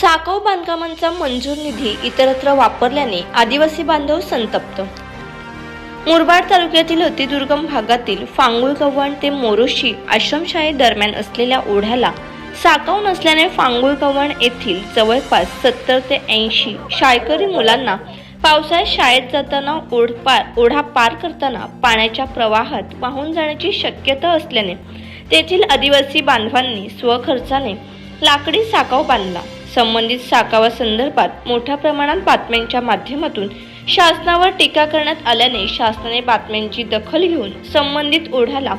साकव बांधकामांचा मंजूर निधी इतरत्र वापरल्याने आदिवासी बांधव संतप्त. मुरबाड तालुक्यातील अतिदुर्गम भागातील फांगुळकव्हाण ते मोरोशी आश्रमशाळेदरम्यान असलेल्या ओढ्याला साकाव नसल्याने फांगुळकव्हाण येथील जवळपास सत्तर ते ऐंशी शाळकरी मुलांना पावसाळ्यात शाळेत जाताना ओढ पार ओढा पार करताना पाण्याच्या प्रवाहात वाहून जाण्याची शक्यता असल्याने तेथील आदिवासी बांधवांनी स्वखर्चाने लाकडी साकाव बांधला. संबंधित साकावासंदर्भात मोठ्या प्रमाणात बातम्यांच्या माध्यमातून शासनावर टीका करण्यात आल्याने शासनाने बातम्यांची दखल घेऊन संबंधित ओढ्याला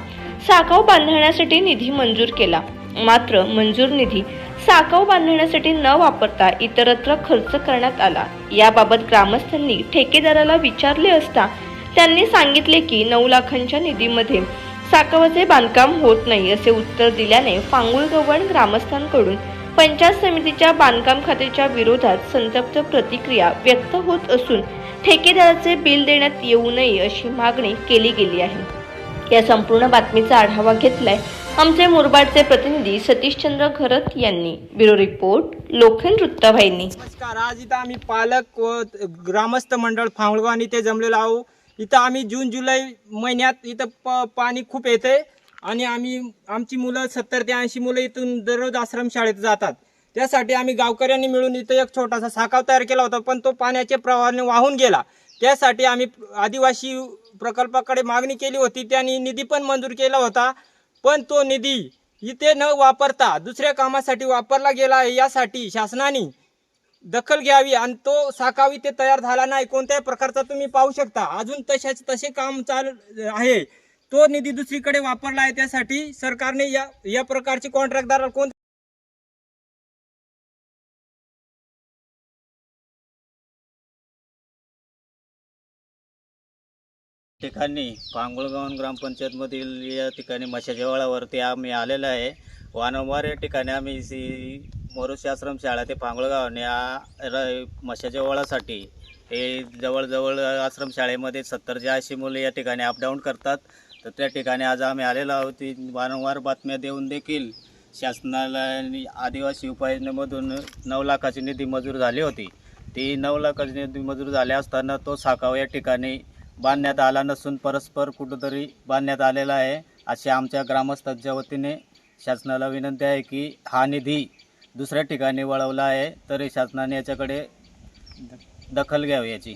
साकाव बांधण्यासाठी निधी मंजूर केला. मात्र मंजूर निधी साकाव बांधण्यासाठी न वापरता इतरत्र खर्च करण्यात आला. याबाबत ग्रामस्थांनी ठेकेदाराला विचारले असता त्यांनी सांगितले की नऊ लाखांच्या निधीमध्ये साकावाचे बांधकाम होत नाही असे उत्तर दिल्याने फांगुळगव्हाण ग्रामस्थांकडून पंचायत समितीच्या बांधकाम खात्याच्या विरोधात संतप्त प्रतिक्रिया व्यक्त होत असून ठेकेदाराचे बिल देण्यात येऊ नये अशी मागणी केली गेली आहे. या संपूर्ण बातमीचा आढावा घेतलाय आमचे मुरबाडचे प्रतिनिधी सतीशचंद्र घरत यांनी. ब्युरो रिपोर्ट लोखंड वृत्तवाहिनी. नमस्कार आज इथं आम्ही पालक व ग्रामस्थ मंडळ फांगळगाव आणि ते जमलेलो आहो इथं आम्ही जून जुलै महिन्यात इथं प पाणी खूप येते आणि आम्ही आमची मुलं सत्तर ते ऐंशी मुलं इथून दररोज आश्रमशाळेत जातात. त्यासाठी आम्ही गावकऱ्यांनी मिळून इथं एक छोटासा साखाव तयार केला होता पण तो पाण्याच्या प्रवाहाने वाहून गेला. त्यासाठी आम्ही आदिवासी प्रकल्पाकडे मागणी केली होती त्यांनी निधी पण मंजूर केला होता पण तो निधी इथे न वापरता दुसऱ्या कामासाठी वापरला गेला आहे. यासाठी शासनाने दखल घ्यावी आणि तो साखाव ते तयार झाला नाही. कोणत्याही प्रकारचा तुम्ही पाहू शकता. अजून तशाच तसे काम चालू आहे. तो निधी दुसरीकडे वापरला आहे त्यासाठी सरकारने या या प्रकारचे कॉन्ट्रॅक्टदार कोण ठिकाणी पांगुळगावन ग्रामपंचायतमधील या ठिकाणी मशाच्या वळावरती आम्ही आलेलो आहे. वारंवार या ठिकाणी आम्ही सी मोरुशी आश्रम शाळा ते पांगुळगावने या र- मशाच्या वळासाठी हे जवळजवळ आश्रम शाळेमध्ये सत्तर जे ऐंशी मुले या ठिकाणी अपडाऊन करतात. तर त्या ठिकाणी आज आम्ही आलेलो आहोत. वारंवार बातम्या देऊन देखील शासनाला आदिवासी उपाययोजनेमधून नऊ लाखाची निधी मंजूर झाली होती. ती नऊ लाखाची निधी मंजूर झाली असताना तो साकाव या ठिकाणी बांधण्यात आला नसून परस्पर कुठंतरी बांधण्यात आलेला आहे. अशी आमच्या ग्रामस्थांच्या वतीने शासनाला विनंती आहे की हा निधी दुसऱ्या ठिकाणी वळवला आहे. तरी शासनाने याच्याकडे दखल घ्यावी याची.